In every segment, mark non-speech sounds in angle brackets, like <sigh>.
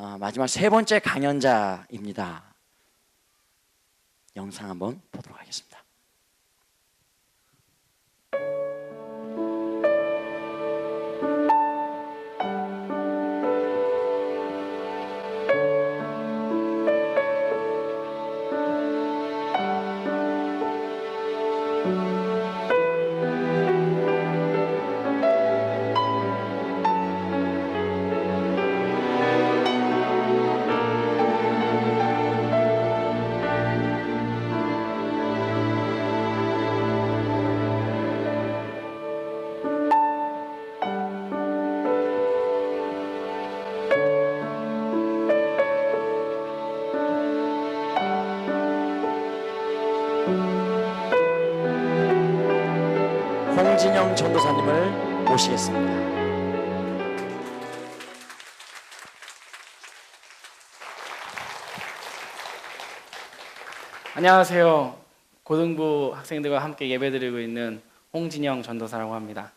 어, 마지막 세 번째 강연자입니다. 영상 한번 보도록 하겠습니다. 홍진영 전도사님을 모시겠습니다. 안녕하세요. 고등부 학생들과 함께 예배드리고 있는 홍진영 전도사라고 합니다.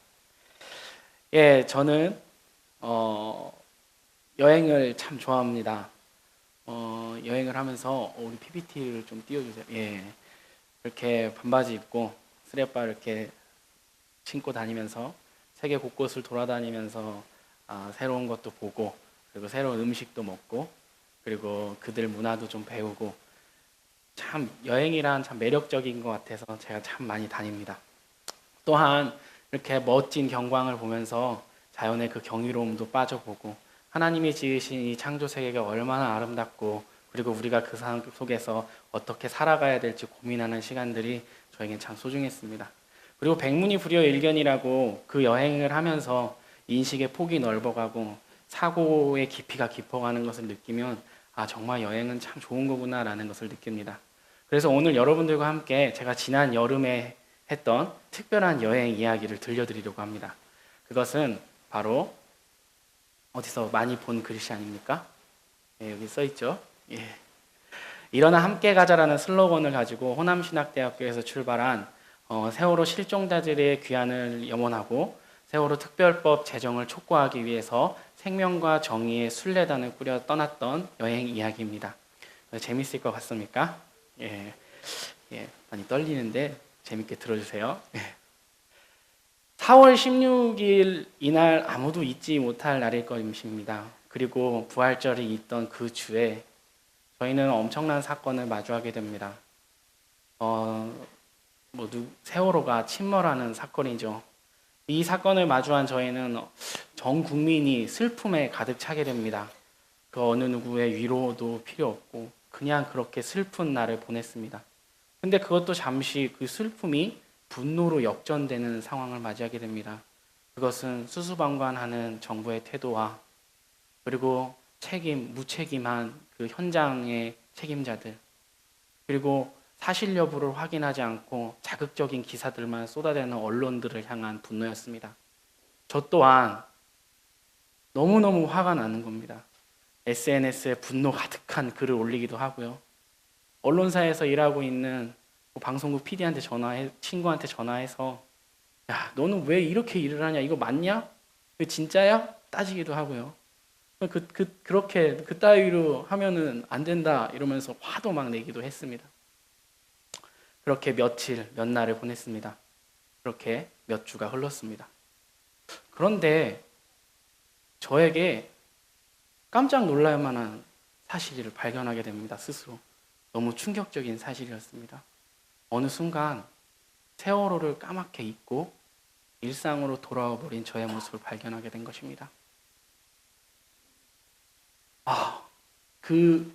예, 저는 어, 여행을 참 좋아합니다. 어, 여행을 하면서 어, 우리 PPT를 좀 띄워주세요. 예, 이렇게 반바지 입고 스레빠 이렇게 신고 다니면서 세계 곳곳을 돌아다니면서 아, 새로운 것도 보고 그리고 새로운 음식도 먹고 그리고 그들 문화도 좀 배우고 참 여행이란 참 매력적인 것 같아서 제가 참 많이 다닙니다. 또한 이렇게 멋진 경광을 보면서 자연의 그 경이로움도 빠져보고 하나님이 지으신 이 창조 세계가 얼마나 아름답고 그리고 우리가 그 상황 속에서 어떻게 살아가야 될지 고민하는 시간들이 저에겐 참 소중했습니다. 그리고 백문이 불여 일견이라고 그 여행을 하면서 인식의 폭이 넓어가고 사고의 깊이가 깊어가는 것을 느끼면 아 정말 여행은 참 좋은 거구나라는 것을 느낍니다. 그래서 오늘 여러분들과 함께 제가 지난 여름에 했던 특별한 여행 이야기를 들려드리려고 합니다. 그것은 바로 어디서 많이 본 글씨 아닙니까? 예, 여기 써 있죠. 예. 일어나 함께 가자라는 슬로건을 가지고 호남신학대학교에서 출발한 어, 세월호 실종자들의 귀환을 염원하고 세월호 특별법 제정을 촉구하기 위해서 생명과 정의의 순례단을 꾸려 떠났던 여행 이야기입니다. 어, 재밌을 것 같습니까? 예, 예, 많이 떨리는데 재밌게 들어주세요. 예. 4월 16일 이날 아무도 잊지 못할 날일 것입니다. 그리고 부활절이 있던 그 주에 저희는 엄청난 사건을 마주하게 됩니다. 어, 뭐 누, 세월호가 침몰하는 사건이죠. 이 사건을 마주한 저희는 전 국민이 슬픔에 가득 차게 됩니다. 그 어느 누구의 위로도 필요 없고 그냥 그렇게 슬픈 날을 보냈습니다. 근데 그것도 잠시 그 슬픔이 분노로 역전되는 상황을 맞이하게 됩니다. 그것은 수수방관하는 정부의 태도와 그리고 책임, 무책임한 그 현장의 책임자들 그리고 사실 여부를 확인하지 않고 자극적인 기사들만 쏟아내는 언론들을 향한 분노였습니다. 저 또한 너무너무 화가 나는 겁니다. SNS에 분노 가득한 글을 올리기도 하고요. 언론사에서 일하고 있는 뭐 방송국 PD한테 전화해 친구한테 전화해서 야 너는 왜 이렇게 일을 하냐 이거 맞냐? 그 진짜야? 따지기도 하고요. 그, 그 그렇게 그 따위로 하면은 안 된다 이러면서 화도 막 내기도 했습니다. 그렇게 며칠 몇 날을 보냈습니다. 그렇게 몇 주가 흘렀습니다. 그런데 저에게 깜짝 놀랄 만한 사실을 발견하게 됩니다. 스스로. 너무 충격적인 사실이었습니다. 어느 순간 세월호를 까맣게 잊고 일상으로 돌아와 버린 저의 모습을 발견하게 된 것입니다. 아, 그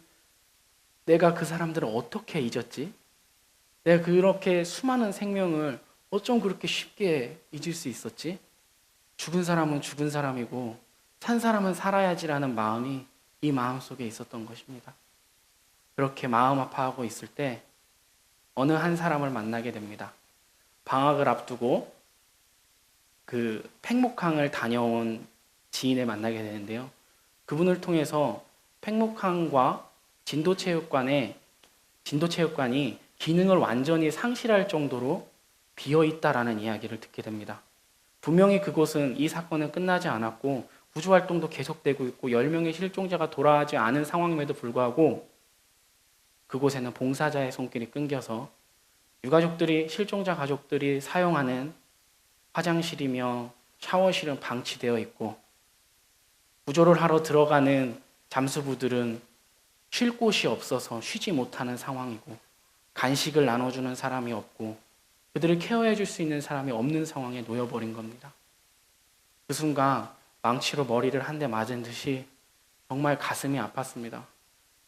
내가 그 사람들을 어떻게 잊었지? 내가 그렇게 수많은 생명을 어쩜 그렇게 쉽게 잊을 수 있었지? 죽은 사람은 죽은 사람이고 산 사람은 살아야지라는 마음이 이 마음 속에 있었던 것입니다. 그렇게 마음 아파하고 있을 때 어느 한 사람을 만나게 됩니다. 방학을 앞두고 그 팽목항을 다녀온 지인을 만나게 되는데요. 그분을 통해서 팽목항과 진도체육관에 진도체육관이 기능을 완전히 상실할 정도로 비어 있다라는 이야기를 듣게 됩니다. 분명히 그곳은 이 사건은 끝나지 않았고 구조 활동도 계속되고 있고 10명의 실종자가 돌아가지 않은 상황임에도 불구하고 그곳에는 봉사자의 손길이 끊겨서 유가족들이 실종자 가족들이 사용하는 화장실이며 샤워실은 방치되어 있고 구조를 하러 들어가는 잠수부들은 쉴 곳이 없어서 쉬지 못하는 상황이고 간식을 나눠주는 사람이 없고 그들을 케어해 줄 수 있는 사람이 없는 상황에 놓여버린 겁니다. 그 순간 망치로 머리를 한 대 맞은 듯이 정말 가슴이 아팠습니다.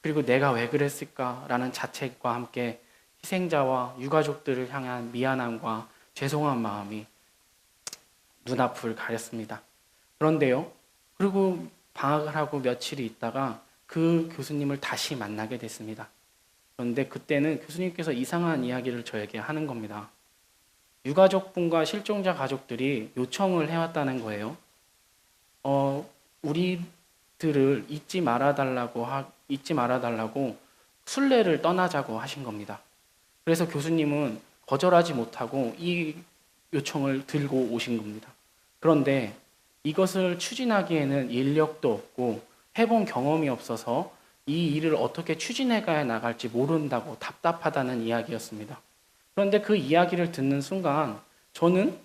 그리고 내가 왜 그랬을까라는 자책과 함께 희생자와 유가족들을 향한 미안함과 죄송한 마음이 눈앞을 가렸습니다. 그런데요, 그리고 방학을 하고 며칠이 있다가 그 교수님을 다시 만나게 됐습니다. 그런데 그때는 교수님께서 이상한 이야기를 저에게 하는 겁니다. 유가족분과 실종자 가족들이 요청을 해왔다는 거예요. 어, 우리들을 잊지 말아달라고 하, 잊지 말아달라고 순례를 떠나자고 하신 겁니다. 그래서 교수님은 거절하지 못하고 이 요청을 들고 오신 겁니다. 그런데 이것을 추진하기에는 인력도 없고 해본 경험이 없어서 이 일을 어떻게 추진해 가야 나갈지 모른다고 답답하다는 이야기였습니다. 그런데 그 이야기를 듣는 순간 저는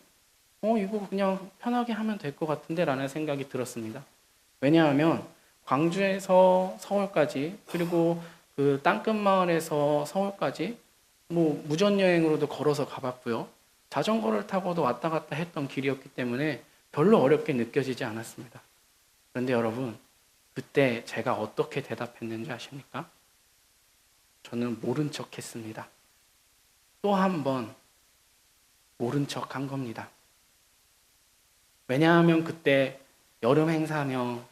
어 이거 그냥 편하게 하면 될 것 같은데 라는 생각이 들었습니다. 왜냐하면 광주에서 서울까지 그리고 그 땅끝 마을에서 서울까지 뭐 무전 여행으로도 걸어서 가봤고요. 자전거를 타고도 왔다 갔다 했던 길이었기 때문에 별로 어렵게 느껴지지 않았습니다. 그런데 여러분 그때 제가 어떻게 대답했는지 아십니까? 저는 모른 척 했습니다. 또 한 번 모른 척 한 겁니다. 왜냐하면 그때 여름 행사며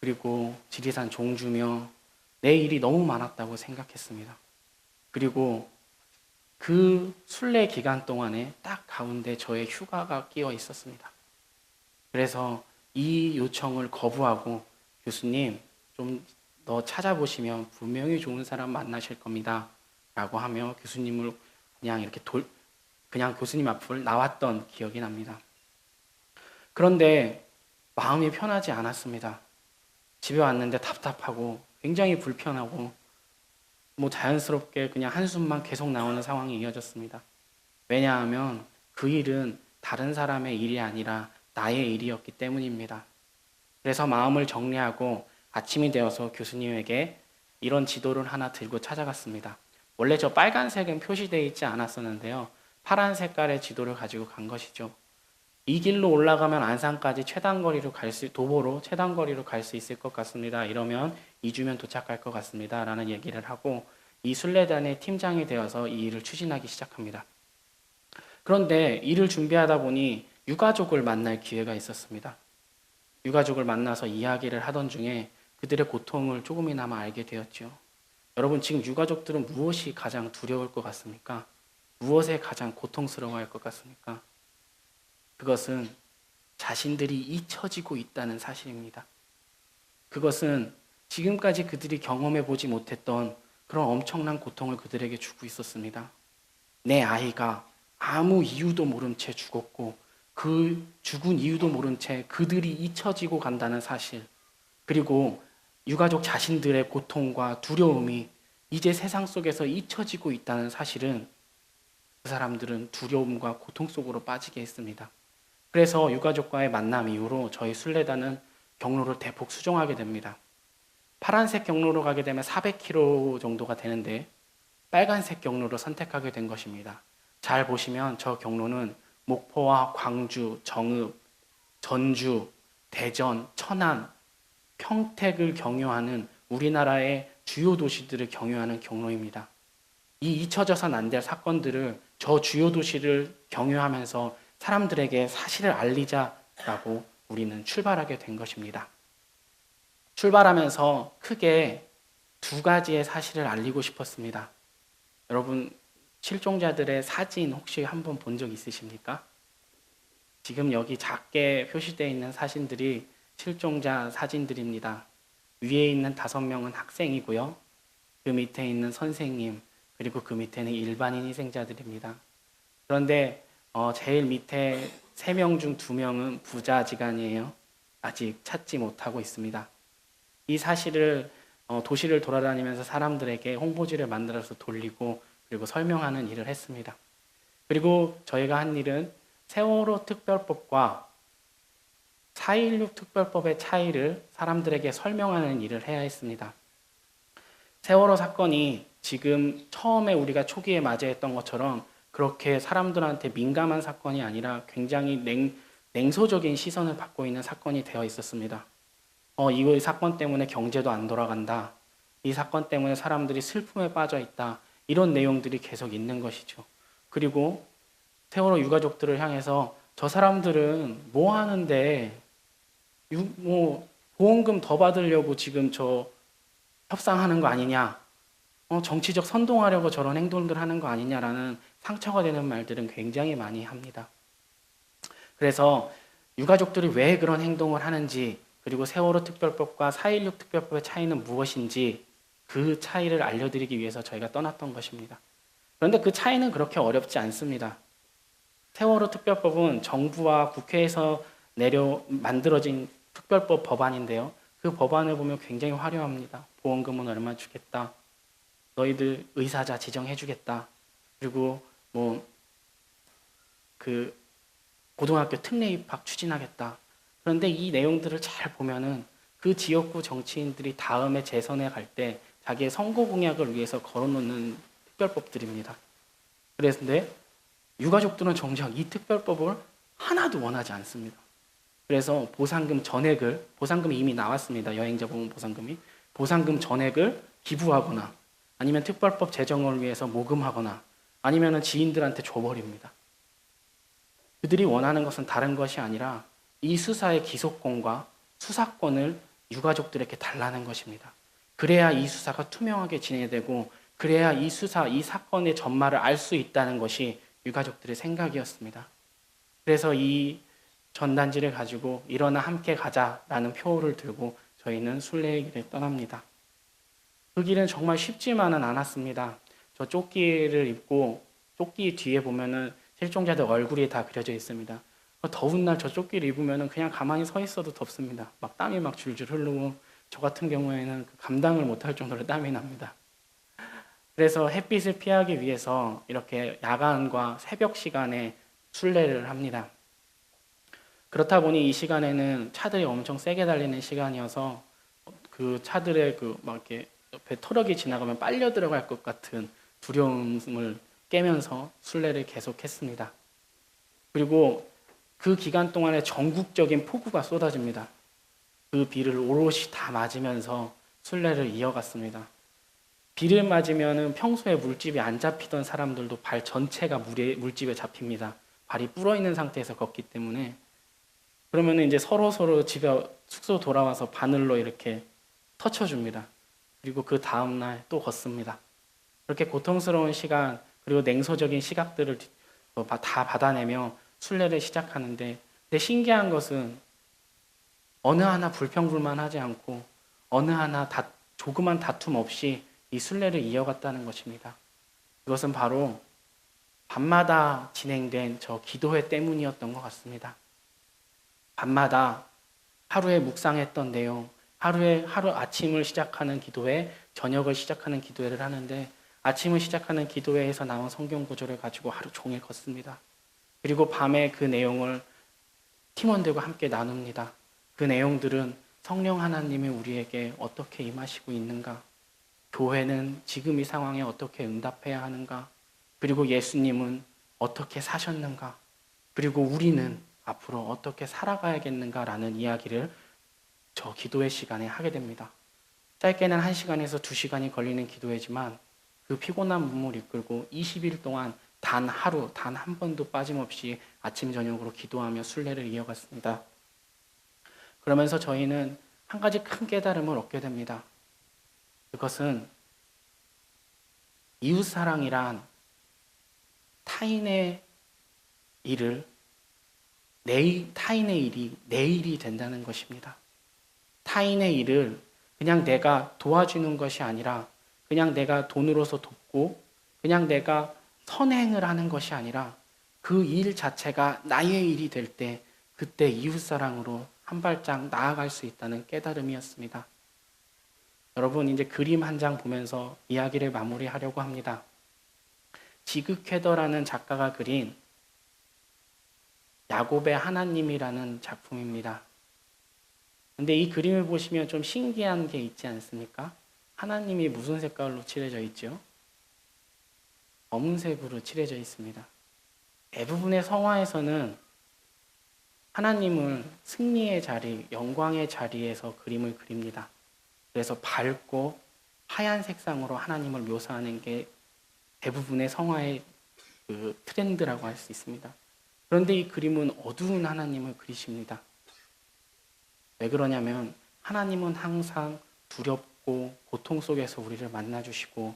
그리고 지리산 종주며 내 일이 너무 많았다고 생각했습니다. 그리고 그 순례 기간 동안에 딱 가운데 저의 휴가가 끼어 있었습니다. 그래서 이 요청을 거부하고 교수님 좀 더 찾아보시면 분명히 좋은 사람 만나실 겁니다. 라고 하며 교수님을 그냥 이렇게 돌, 그냥 교수님 앞을 나왔던 기억이 납니다. 그런데 마음이 편하지 않았습니다. 집에 왔는데 답답하고 굉장히 불편하고 뭐 자연스럽게 그냥 한숨만 계속 나오는 상황이 이어졌습니다. 왜냐하면 그 일은 다른 사람의 일이 아니라 나의 일이었기 때문입니다. 그래서 마음을 정리하고 아침이 되어서 교수님에게 이런 지도를 하나 들고 찾아갔습니다. 원래 저 빨간색은 표시되어 있지 않았었는데요. 파란 색깔의 지도를 가지고 간 것이죠. 이 길로 올라가면 안산까지 최단거리로 갈 수, 도보로 최단거리로 갈 수 있을 것 같습니다. 이러면 2주면 도착할 것 같습니다. 라는 얘기를 하고 이 순례단의 팀장이 되어서 이 일을 추진하기 시작합니다. 그런데 일을 준비하다 보니 유가족을 만날 기회가 있었습니다. 유가족을 만나서 이야기를 하던 중에 그들의 고통을 조금이나마 알게 되었죠. 여러분 지금 유가족들은 무엇이 가장 두려울 것 같습니까? 무엇에 가장 고통스러워할 것 같습니까? 그것은 자신들이 잊혀지고 있다는 사실입니다. 그것은 지금까지 그들이 경험해 보지 못했던 그런 엄청난 고통을 그들에게 주고 있었습니다. 내 아이가 아무 이유도 모른 채 죽었고 그 죽은 이유도 모른 채 그들이 잊혀지고 간다는 사실 그리고 유가족 자신들의 고통과 두려움이 이제 세상 속에서 잊혀지고 있다는 사실은 그 사람들은 두려움과 고통 속으로 빠지게 했습니다. 그래서 유가족과의 만남 이후로 저희 순례단은 경로를 대폭 수정하게 됩니다. 파란색 경로로 가게 되면 400km 정도가 되는데 빨간색 경로를 선택하게 된 것입니다. 잘 보시면 저 경로는 목포와 광주, 정읍, 전주, 대전, 천안, 평택을 경유하는 우리나라의 주요 도시들을 경유하는 경로입니다. 이 잊혀져선 안 될 사건들을 저 주요 도시를 경유하면서 사람들에게 사실을 알리자라고 우리는 출발하게 된 것입니다. 출발하면서 크게 두 가지의 사실을 알리고 싶었습니다. 여러분, 실종자들의 사진 혹시 한번 본 적 있으십니까? 지금 여기 작게 표시되어 있는 사진들이 실종자 사진들입니다. 위에 있는 다섯 명은 학생이고요. 그 밑에 있는 선생님, 그리고 그 밑에는 일반인 희생자들입니다. 그런데 어, 제일 밑에 세 명 중 두 명은 부자지간이에요. 아직 찾지 못하고 있습니다. 이 사실을 어, 도시를 돌아다니면서 사람들에게 홍보지를 만들어서 돌리고 그리고 설명하는 일을 했습니다. 그리고 저희가 한 일은 세월호 특별법과 4.16 특별법의 차이를 사람들에게 설명하는 일을 해야 했습니다. 세월호 사건이 지금 처음에 우리가 초기에 맞이했던 것처럼 그렇게 사람들한테 민감한 사건이 아니라 굉장히 냉, 냉소적인 시선을 받고 있는 사건이 되어 있었습니다. 어, 이 사건 때문에 경제도 안 돌아간다. 이 사건 때문에 사람들이 슬픔에 빠져 있다. 이런 내용들이 계속 있는 것이죠. 그리고 세월호 유가족들을 향해서 저 사람들은 뭐 하는데 유, 뭐 보험금 더 받으려고 지금 저 협상하는 거 아니냐? 어, 정치적 선동하려고 저런 행동들 하는 거 아니냐라는 상처가 되는 말들은 굉장히 많이 합니다. 그래서 유가족들이 왜 그런 행동을 하는지 그리고 세월호 특별법과 4.16 특별법의 차이는 무엇인지 그 차이를 알려드리기 위해서 저희가 떠났던 것입니다. 그런데 그 차이는 그렇게 어렵지 않습니다. 세월호 특별법은 정부와 국회에서 내려 만들어진 특별법 법안인데요. 그 법안을 보면 굉장히 화려합니다. 보험금은 얼마 주겠다. 너희들 의사자 지정해 주겠다. 그리고 뭐 그 고등학교 특례 입학 추진하겠다. 그런데 이 내용들을 잘 보면은 그 지역구 정치인들이 다음에 재선에 갈 때 자기의 선거 공약을 위해서 걸어놓는 특별법들입니다. 그런데 유가족들은 정작 이 특별법을 하나도 원하지 않습니다. 그래서 보상금 전액을 보상금이 이미 나왔습니다. 여행자 보험 보상금이 보상금 전액을 기부하거나 아니면 특별법 제정을 위해서 모금하거나 아니면은 지인들한테 줘버립니다. 그들이 원하는 것은 다른 것이 아니라 이 수사의 기소권과 수사권을 유가족들에게 달라는 것입니다. 그래야 이 수사가 투명하게 진행되고 그래야 이 수사, 이 사건의 전말을 알 수 있다는 것이 유가족들의 생각이었습니다. 그래서 이 전단지를 가지고 일어나 함께 가자라는 표를 들고 저희는 순례의 길을 떠납니다. 그 길은 정말 쉽지만은 않았습니다. 저 조끼를 입고 조끼 뒤에 보면은 실종자들 얼굴이 다 그려져 있습니다. 더운 날 저 조끼를 입으면은 그냥 가만히 서 있어도 덥습니다. 막 땀이 막 줄줄 흐르고 저 같은 경우에는 그 감당을 못할 정도로 땀이 납니다. 그래서 햇빛을 피하기 위해서 이렇게 야간과 새벽 시간에 순례를 합니다. 그렇다 보니 이 시간에는 차들이 엄청 세게 달리는 시간이어서 그 차들의 그 막 이렇게 옆에 트럭이 지나가면 빨려 들어갈 것 같은 두려움을 깨면서 순례를 계속했습니다. 그리고 그 기간 동안에 전국적인 폭우가 쏟아집니다. 그 비를 오롯이 다 맞으면서 순례를 이어갔습니다. 비를 맞으면 평소에 물집이 안 잡히던 사람들도 발 전체가 물에, 물집에 잡힙니다. 발이 불어 있는 상태에서 걷기 때문에 그러면 이제 서로 서로 집에 숙소 돌아와서 바늘로 이렇게 터쳐줍니다. 그리고 그 다음 날 또 걷습니다. 그렇게 고통스러운 시간 그리고 냉소적인 시각들을 어, 다 받아내며 순례를 시작하는데 근데 신기한 것은 어느 하나 불평불만하지 않고 어느 하나 다, 조그만 다툼 없이 이 순례를 이어갔다는 것입니다. 그것은 바로 밤마다 진행된 저 기도회 때문이었던 것 같습니다. 밤마다 하루에 묵상했던 내용, 하루에 하루 아침을 시작하는 기도회, 저녁을 시작하는 기도회를 하는데 아침을 시작하는 기도회에서 나온 성경 구절을 가지고 하루 종일 걷습니다. 그리고 밤에 그 내용을 팀원들과 함께 나눕니다. 그 내용들은 성령 하나님이 우리에게 어떻게 임하시고 있는가? 교회는 지금 이 상황에 어떻게 응답해야 하는가? 그리고 예수님은 어떻게 사셨는가? 그리고 우리는 앞으로 어떻게 살아가야겠는가라는 이야기를 저 기도회 시간에 하게 됩니다. 짧게는 1시간에서 2시간이 걸리는 기도회지만 그 피곤한 몸을 이끌고 20일 동안 단 하루, 단 한 번도 빠짐없이 아침, 저녁으로 기도하며 순례를 이어갔습니다. 그러면서 저희는 한 가지 큰 깨달음을 얻게 됩니다. 그것은 이웃사랑이란 타인의 일을 내 타인의 일이 내 일이 된다는 것입니다. 타인의 일을 그냥 내가 도와주는 것이 아니라 그냥 내가 돈으로서 돕고 그냥 내가 선행을 하는 것이 아니라 그 일 자체가 나의 일이 될 때 그때 이웃사랑으로 한 발짝 나아갈 수 있다는 깨달음이었습니다. 여러분 이제 그림 한 장 보면서 이야기를 마무리하려고 합니다. 지극헤더라는 작가가 그린 야곱의 하나님이라는 작품입니다. 근데 이 그림을 보시면 좀 신기한 게 있지 않습니까? 하나님이 무슨 색깔로 칠해져 있죠? 검은색으로 칠해져 있습니다. 대부분의 성화에서는 하나님을 승리의 자리, 영광의 자리에서 그림을 그립니다. 그래서 밝고 하얀 색상으로 하나님을 묘사하는 게 대부분의 성화의 그 트렌드라고 할 수 있습니다. 그런데 이 그림은 어두운 하나님을 그리십니다. 왜 그러냐면 하나님은 항상 두렵고 고통 속에서 우리를 만나주시고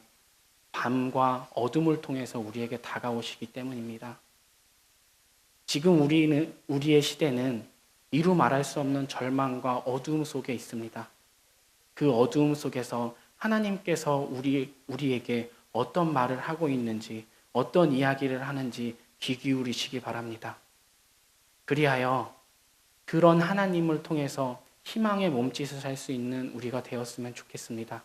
밤과 어둠을 통해서 우리에게 다가오시기 때문입니다. 지금 우리는 우리의 시대는 이루 말할 수 없는 절망과 어두움 속에 있습니다. 그 어두움 속에서 하나님께서 우리 우리에게 어떤 말을 하고 있는지 어떤 이야기를 하는지 귀 기울이시기 바랍니다. 그리하여 그런 하나님을 통해서 희망의 몸짓을 할 수 있는 우리가 되었으면 좋겠습니다.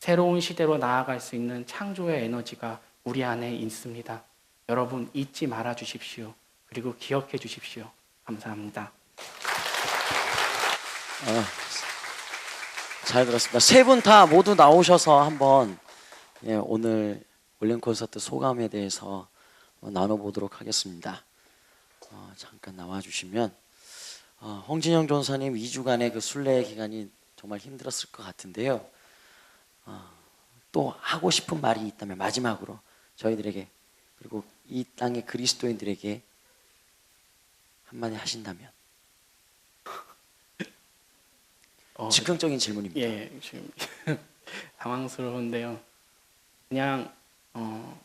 새로운 시대로 나아갈 수 있는 창조의 에너지가 우리 안에 있습니다. 여러분 잊지 말아 주십시오. 그리고 기억해 주십시오. 감사합니다. 어, 잘 들었습니다. 세 분 다 모두 나오셔서 한번 예, 오늘 올린 콘서트 소감에 대해서 어, 나눠보도록 하겠습니다. 어, 잠깐 나와주시면 어, 홍진영 전사님 2주간의 그 순례 기간이 정말 힘들었을 것 같은데요. 어, 또 하고 싶은 말이 있다면 마지막으로 저희들에게 그리고 이 땅의 그리스도인들에게 한마디 하신다면 <laughs> 어, 즉흥적인 질문입니다. 예, 지금 <laughs> 당황스러운데요. 그냥 어,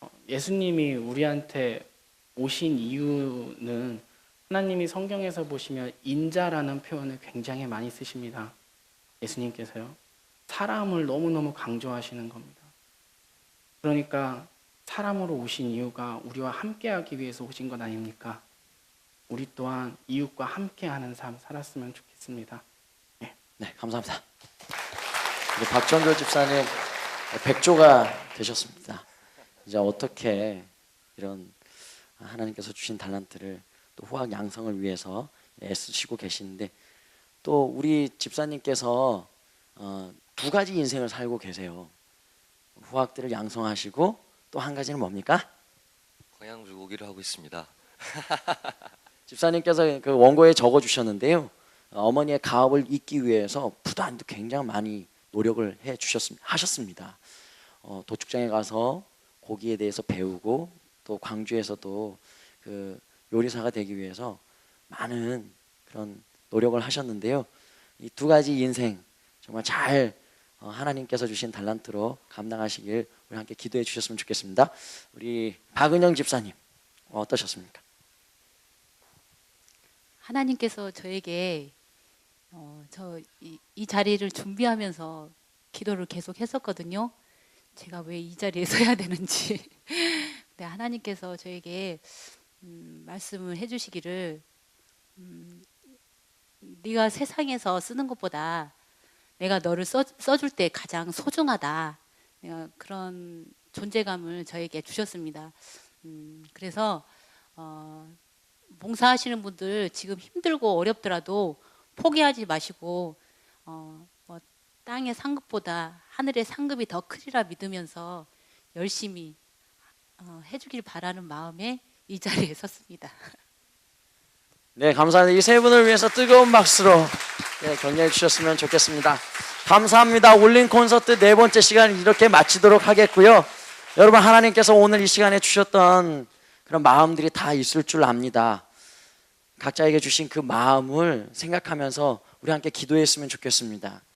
어, 예수님이 우리한테 오신 이유는 하나님이 성경에서 보시면 인자라는 표현을 굉장히 많이 쓰십니다. 예수님께서요. 사람을 너무너무 강조하시는 겁니다. 그러니까 사람으로 오신 이유가 우리와 함께하기 위해서 오신 것 아닙니까? 우리 또한 이웃과 함께하는 삶 살았으면 좋겠습니다. 네, 감사합니다. 우리 박정교 집사님 백조가 되셨습니다. 이제 어떻게 이런 하나님께서 주신 달란트를 또 후학 양성을 위해서 애쓰시고 계시는데 또 우리 집사님께서 어, 두 가지 인생을 살고 계세요. 후학들을 양성하시고 또 한 가지는 뭡니까? 광양주 오기를 하고 있습니다. <laughs> 집사님께서 그 원고에 적어 주셨는데요. 어, 어머니의 가업을 잇기 위해서 부단도 굉장히 많이 노력을 해 주셨습니다. 하셨습니다. 어, 도축장에 가서 고기에 대해서 배우고 또 광주에서도 그 요리사가 되기 위해서 많은 그런 노력을 하셨는데요. 이 두 가지 인생 정말 잘 어, 하나님께서 주신 달란트로 감당하시길 우리 함께 기도해 주셨으면 좋겠습니다. 우리 박은영 집사님 어떠셨습니까? 하나님께서 저에게 어, 저이 이 자리를 준비하면서 기도를 계속 했었거든요. 제가 왜 이 자리에 서야 되는지. 근데 <laughs> 하나님께서 저에게 음, 말씀을 해주시기를 음, 네가 세상에서 쓰는 것보다 내가 너를 써, 써줄 때 가장 소중하다. 내가 그런 존재감을 저에게 주셨습니다. 음, 그래서 어, 봉사하시는 분들 지금 힘들고 어렵더라도 포기하지 마시고 어, 뭐 땅의 상급보다 하늘의 상급이 더 크리라 믿으면서 열심히 어, 해주길 바라는 마음에 이 자리에 섰습니다. 네, 감사합니다. 이 세 분을 위해서 뜨거운 박수로 네, 격려해 주셨으면 좋겠습니다. 감사합니다. 올린 콘서트 네 번째 시간 이렇게 마치도록 하겠고요. 여러분 하나님께서 오늘 이 시간에 주셨던 그런 마음들이 다 있을 줄 압니다. 각자에게 주신 그 마음을 생각하면서 우리 함께 기도했으면 좋겠습니다.